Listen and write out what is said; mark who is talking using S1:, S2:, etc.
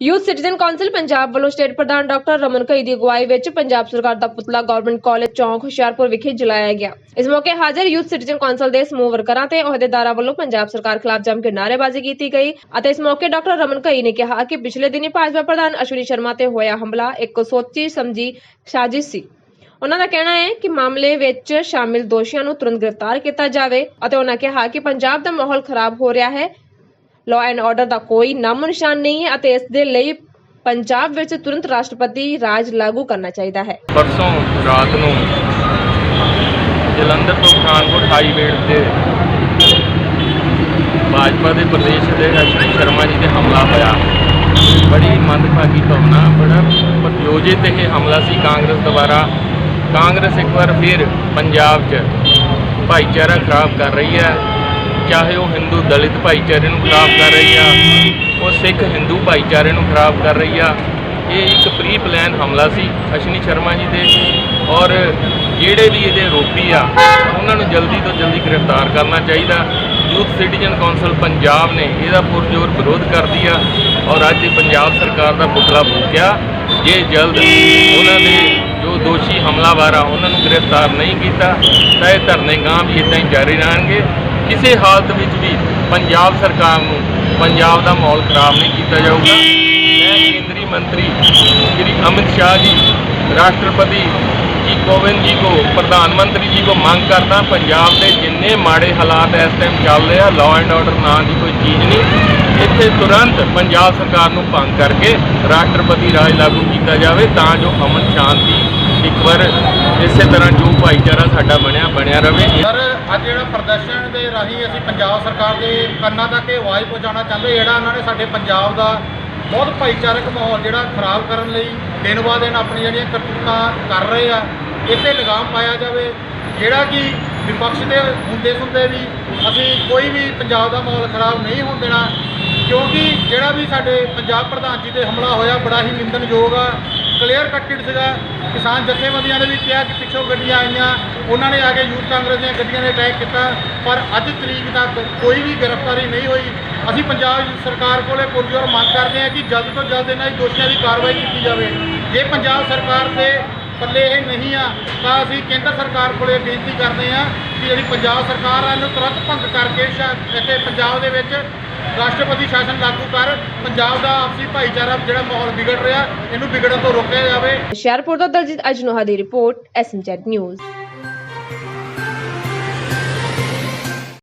S1: Youth citizen council Punjab ਵੱਲੋਂ state ਪ੍ਰਧਾਨ doctor Raman ਕਈ ਦੀ ਅਗਵਾਈ ਵਿੱਚ ਪੰਜਾਬ ਸਰਕਾਰ ਦਾ ਪੁਤਲਾ ਗਵਰਨਮੈਂਟ ਕਾਲਜ ਚੌਂਕ ਹੁਸ਼ਿਆਰਪੁਰ ਵਿਖੇ ਜਲਾਇਆ ਗਿਆ। ਇਸ ਮੌਕੇ ਹਾਜ਼ਰ ਯੂਥ ਸਿਟੀਜ਼ਨ ਕਾਉਂਸਲ ਦੇ ਸਮੂਹ ਵਰਕਰਾਂ ਤੇ ਅਹੁਦੇਦਾਰਾਂ ਵੱਲੋਂ ਪੰਜਾਬ ਸਰਕਾਰ ਖਿਲਾਫ ਜੰਮ ਕੇ ਨਾਅਰੇਬਾਜ਼ੀ ਕੀਤੀ ਗਈ ਅਤੇ ਇਸ ਮੌਕੇ ਡਾਕਟਰ ਰਮਨ ਕਈ ਨੇ ਕਿਹਾ ਕਿ ਪਿਛਲੇ ਦਿਨੀ ਭਾਜਪਾ ਪ੍ਰਧਾਨ ਅਸ਼ਵਨੀ ਸ਼ਰਮਾ ਤੇ ਹੋਇਆ ਹਮਲਾ, ਇੱਕ ਸੋਚੀ ਸਮਝੀ ਸਾਜ਼ਿਸ਼ ਸੀ। ਉਹਨਾਂ ਦਾ ਕਹਿਣਾ ਹੈ ਕਿ ਮਾਮਲੇ ਵਿੱਚ ਸ਼ਾਮਿਲ ਦੋਸ਼ੀਆਂ ਨੂੰ ਤੁਰੰਤ ਗ੍ਰਿਫਤਾਰ ਕੀਤਾ ਜਾਵੇ ਅਤੇ ਉਹਨਾਂ ਕਿਹਾ ਕਿ ਪੰਜਾਬ ਦਾ ਮਾਹੌਲ ਖਰਾਬ ਹੋ ਰਿਹਾ ਹੈ। ਲਾਅ ਐਂਡ ਆਰਡਰ ਦਾ ਕੋਈ ਨਾਮੋ ਨਿਸ਼ਾਨ ਨਹੀਂ ਹੈ ਅਤੇ ਇਸ ਦੇ ਲਈ ਪੰਜਾਬ ਵਿੱਚ ਤੁਰੰਤ ਰਾਸ਼ਟਰਪਤੀ ਰਾਜ ਲਾਗੂ ਕਰਨਾ ਚਾਹੀਦਾ ਹੈ।
S2: ਪਰਸੋਂ ਰਾਤ ਨੂੰ ਜਲੰਧਰ ਤੋਂ ਪਠਾਨਕੋਟ ਹਾਈਵੇ ਤੇ ਭਾਜਪਾ ਦੇ ਪ੍ਰਦੇਸ਼ ਦੇ ਸ਼ਰਮਾ ਜੀ ਤੇ ਹਮਲਾ ਹੋਇਆ। ਬੜੀ ਮੰਦਭਾਗੀ ਭਾਵਨਾ, ਬੜਾ ਪ੍ਰਯੋਜਿਤ ਇਹ ਹਮਲਾ ਸੀ ਕਾਂਗਰਸ ਦੁਆਰਾ। ਕਾਂਗਰਸ ਇੱਕ ਵਾਰ ਫਿਰ ਪੰਜਾਬ 'ਚ ਭਾਈਚਾਰਾ ਖਰਾਬ ਕਰ ਰਹੀ ਹੈ। ਚਾਹੇ ਉਹ ਹਿੰਦੂ ਦਲਿਤ ਭਾਈਚਾਰੇ ਨੂੰ ਖਰਾਬ ਕਰ ਰਹੀ ਆ, ਉਹ ਸਿੱਖ ਹਿੰਦੂ ਭਾਈਚਾਰੇ ਨੂੰ ਖਰਾਬ ਕਰ ਰਹੀ ਆ। ਇਹ ਇੱਕ ਪ੍ਰੀ ਪਲਾਨ ਹਮਲਾ ਸੀ ਅਸ਼ਵਨੀ ਸ਼ਰਮਾ ਜੀ ਦੇ। ਔਰ ਜਿਹੜੇ ਵੀ ਇਹਦੇ ਆਰੋਪੀ ਆ, ਉਹਨਾਂ ਨੂੰ ਜਲਦੀ ਤੋਂ ਜਲਦੀ ਗ੍ਰਿਫਤਾਰ ਕਰਨਾ ਚਾਹੀਦਾ। ਯੂਥ ਸਿਟੀਜ਼ਨ ਕੌਂਸਲ ਪੰਜਾਬ ਨੇ ਇਹਦਾ ਪੁਰਜੋਰ ਵਿਰੋਧ ਕਰਦੀ ਆ ਔਰ ਅੱਜ ਪੰਜਾਬ ਸਰਕਾਰ ਦਾ ਪੁਤਲਾ ਫੂਕਿਆ। ਜੇ ਜਲਦ ਉਹਨਾਂ ਦੇ ਜੋ ਦੋਸ਼ੀ ਹਮਲਾਵਰ ਆ, ਉਹਨਾਂ ਨੂੰ ਗ੍ਰਿਫਤਾਰ ਨਹੀਂ ਕੀਤਾ, ਤਾਂ ਇਹ ਧਰਨੇ ਗਾਂ ਵੀ ਇਦਾਂ ਹੀ ਜਾਰੀ ਰਹਿਣਗੇ। ਕਿਸੇ ਹਾਲਤ ਵਿੱਚ ਵੀ ਪੰਜਾਬ ਸਰਕਾਰ ਨੂੰ ਪੰਜਾਬ ਦਾ ਮਾਹੌਲ ਖਰਾਬ ਨਹੀਂ ਕੀਤਾ ਜਾਊਗਾ। ਮੈਂ ਕੇਂਦਰੀ ਮੰਤਰੀ ਸ਼੍ਰੀ ਅਮਿਤ ਸ਼ਾਹ ਜੀ, ਰਾਸ਼ਟਰਪਤੀ ਜੀ ਕੋਵਿੰਦ ਜੀ ਕੋ, ਪ੍ਰਧਾਨ ਮੰਤਰੀ ਜੀ ਕੋ ਮੰਗ ਕਰਦਾ, ਪੰਜਾਬ ਦੇ ਜਿੰਨੇ ਮਾੜੇ ਹਾਲਾਤ ਇਸ ਟਾਈਮ ਚੱਲ ਰਹੇ ਆ ਲਾਅ ਐਂਡ ਆਰਡਰ ਨਾਂ ਦੀ ਕੋਈ ਚੀਜ਼ ਨਹੀਂ। ਇੱਥੇ ਤੁਰੰਤ ਪੰਜਾਬ ਸਰਕਾਰ ਨੂੰ ਭੰਗ ਕਰਕੇ ਰਾਸ਼ਟਰਪਤੀ ਰਾਜ ਲਾਗੂ ਕੀਤਾ ਜਾਵੇ, ਤਾਂ ਜੋ ਅਮਨ ਸ਼ਾਂਤੀ ਇੱਕ ਵਾਰ ਇਸੇ ਤਰ੍ਹਾਂ ਜੋ ਭਾਈਚਾਰਾ ਸਾਡਾ ਬਣਿਆ ਬਣਿਆ ਰਵੇ।
S3: ਸਰ, ਅੱਜ ਜਿਹੜਾ ਪ੍ਰਦਰਸ਼ਨ ਦੇ ਰਾਹੀਂ ਅਸੀਂ ਪੰਜਾਬ ਸਰਕਾਰ ਦੇ ਕੰਨਾਂ ਤੱਕ ਇਹ ਆਵਾਜ਼ ਪਹੁੰਚਾਉਣਾ ਚਾਹੁੰਦੇ ਜਿਹੜਾ ਇਹਨਾਂ ਨੇ ਸਾਡੇ ਪੰਜਾਬ ਦਾ ਬਹੁਤ ਭਾਈਚਾਰਕ ਮਾਹੌਲ ਜਿਹੜਾ ਖਰਾਬ ਕਰਨ ਲਈ ਦਿਨ ਬਾ ਦਿਨ ਆਪਣੀ ਜਿਹੜੀਆਂ ਕਰਤੂਤਾਂ ਕਰ ਰਹੇ ਆ, ਇੱਥੇ ਲਗਾਮ ਪਾਇਆ ਜਾਵੇ। ਜਿਹੜਾ ਕਿ ਵਿਪਕਸ਼ ਦੇ ਹੁੰਦੇ ਸੁਣਦੇ ਵੀ ਅਸੀਂ ਕੋਈ ਵੀ ਪੰਜਾਬ ਦਾ ਮਾਹੌਲ ਖਰਾਬ ਨਹੀਂ ਹੋਣ ਦੇਣਾ, ਕਿਉਂਕਿ ਜਿਹੜਾ ਵੀ ਸਾਡੇ ਪੰਜਾਬ ਪ੍ਰਧਾਨ ਜੀ ਤੇ ਹਮਲਾ ਹੋਇਆ, ਬੜਾ ਹੀ ਨਿੰਦਣਯੋਗ ਆ। ਕਲੀਅਰ ਕੱਟਡ ਸੀਗਾ ਕਿਸਾਨ ਜਥੇਬੰਦੀਆਂ ਨੇ ਵੀ ਕਿਹਾ ਕਿ ਪਿੱਛੋਂ ਗੱਡੀਆਂ ਆਈਆਂ। ਉਹਨਾਂ ਨੇ ਆ ਕੇ ਯੂਥ ਕਾਂਗਰਸ ਦੀਆਂ ਗੱਡੀਆਂ ਨੇ ਅਟੈਕ ਕੀਤਾ। ਪਰ ਅੱਜ ਤਰੀਕ ਤੱਕ ਕੋਈ ਵੀ ਗ੍ਰਿਫਤਾਰੀ ਨਹੀਂ ਹੋਈ। ਅਸੀਂ ਪੰਜਾਬ ਸਰਕਾਰ ਕੋਲੇ ਪੁਰਜੋਰ ਮੰਗ ਕਰਦੇ ਹਾਂ ਕਿ ਜਲਦ ਤੋਂ ਜਲਦ ਇਹਨਾਂ ਦੀ ਦੋਸ਼ੀਆਂ ਦੀ ਕਾਰਵਾਈ ਕੀਤੀ ਜਾਵੇ। ਜੇ ਪੰਜਾਬ ਸਰਕਾਰ ਦੇ ਪੱਲੇ ਇਹ ਨਹੀਂ ਆ, ਤਾਂ ਅਸੀਂ ਕੇਂਦਰ ਸਰਕਾਰ ਕੋਲੇ ਬੇਨਤੀ ਕਰਦੇ ਹਾਂ ਕਿ ਜਿਹੜੀ ਪੰਜਾਬ ਸਰਕਾਰ ਆ, ਇਹਨੂੰ ਤੁਰੰਤ ਭੰਗ ਕਰਕੇ ਸ਼ਾ- ਇੱਥੇ ਪੰਜਾਬ ਦੇ ਵਿੱਚ ਰਾਸ਼ਟਰਪਤੀ ਸ਼ਾਸਨ ਲਾਗੂ ਕਰ ਪੰਜਾਬ ਦਾ ਆਪਸੀ ਭਾਈਚਾਰਾ ਜਿਹੜਾ ਮਾਹੌਲ ਵਿਗੜ ਰਿਹਾ, ਇਹਨੂੰ ਵਿਗੜਨ ਤੋਂ ਰੋਕਿਆ ਜਾਵੇ।
S1: ਹੁਸ਼ਿਆਰਪੁਰ ਤੋਂ ਦਲਜੀਤ ਅਜਨੋਹਾ ਦੀ ਰਿਪੋਰਟ ਐਸਐਮਜੈਡ ਨਿਊਜ਼।